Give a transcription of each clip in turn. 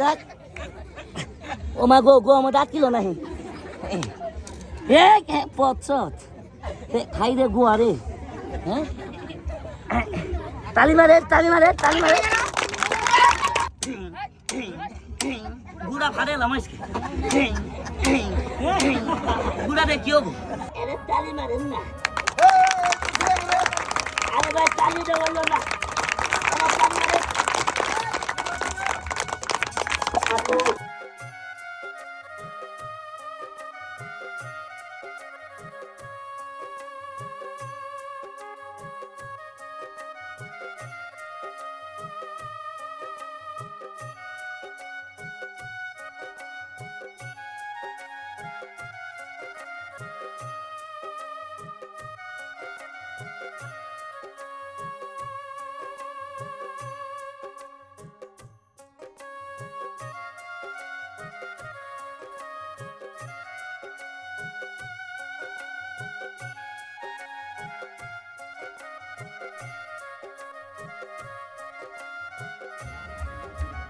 দেখ ও মা গো গো, আমার দাঁত কিলো নাহি। কে, পচত। খাই রে গো আরে হ্যাঁ তালি মারে তালি মারে তালি মারে। গুড়া ফাড়ে লামাইসকে গুড়া দে, কি হব? আরে তালি মারেন না। আরে ভাই, তালি দে বলল না আমার তালি মারে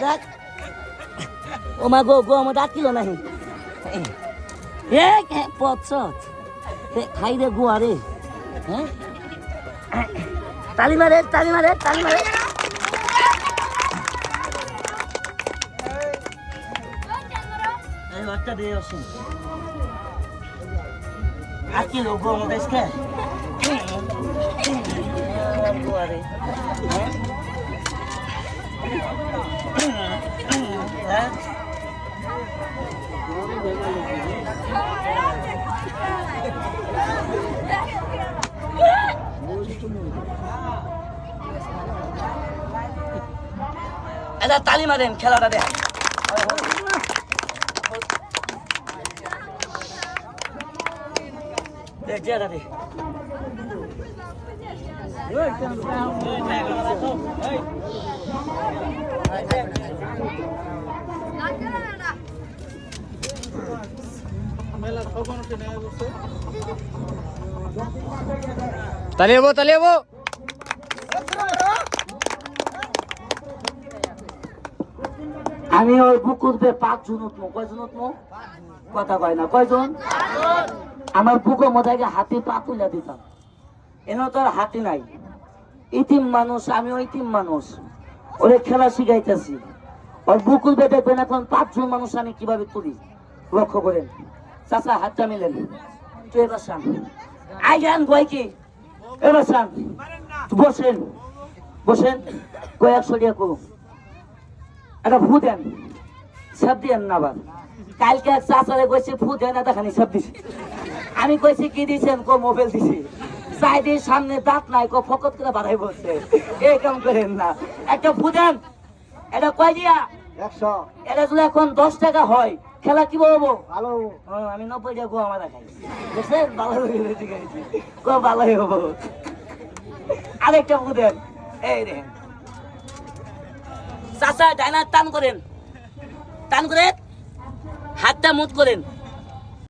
দেখ ও মা গো গো আমার দাঁত কিলো নাহি পচত খাই রে গো আরে হ্যাঁ তালি মারে তালি মারে তালি মারে বাচ্চা দিয়ে আসুন আরে হ্যাঁ এটা তালি মারেন খেলাটা দেখ দেখ যে দাদি তালি হব তালি হব আমি ওই বুকুর বে পাঁচ জন উঠবো। কয়জন উঠবো? কথা কয় না। কয়জন? আমার বুকের মধ্যে হাতি পা তুলে দিতাম। এনে তো আর হাতি নাই। ইতিম মানুষ আমি ইতিম মানুষ। ওরে খেলা শিখাইতেছি। ওর বুকুর বে দেখবেন এখন পাঁচজন মানুষ আমি কীভাবে তুলি? লক্ষ্য করেন। চাচা, হাতটা মিলেন। তুই এবার শান আই যান কয় কি? এবার শান বসেন। বসেন। কয়েক সরিয়া করুন। একটা ফু দেন। সব দেন না আবার। কালকে চাচারে কইছে, ফু দেন এটা খানি সব দিছে। আমি কইছি, কি দিছেন? কো, মোবাইল দিছি। দিয়ে সামনে দাঁত নাই কো ফকত করে বাড়াই বলছে এই কাম করেন না। একটা ফু দেন এটা কয় দিয়া? একশো। এটা যদি এখন দশ টাকা হয় খেলা কি বলব? ভালো আমি নব্বই টাকা গোয়া মারা খাই বুঝছেন ভালো হয়ে গেছে খাইছি কো ভালোই হব আরেকটা ফু এই দেখেন। চাচা ডাইনার টান করেন। টান করে হাতটা মুট করেন।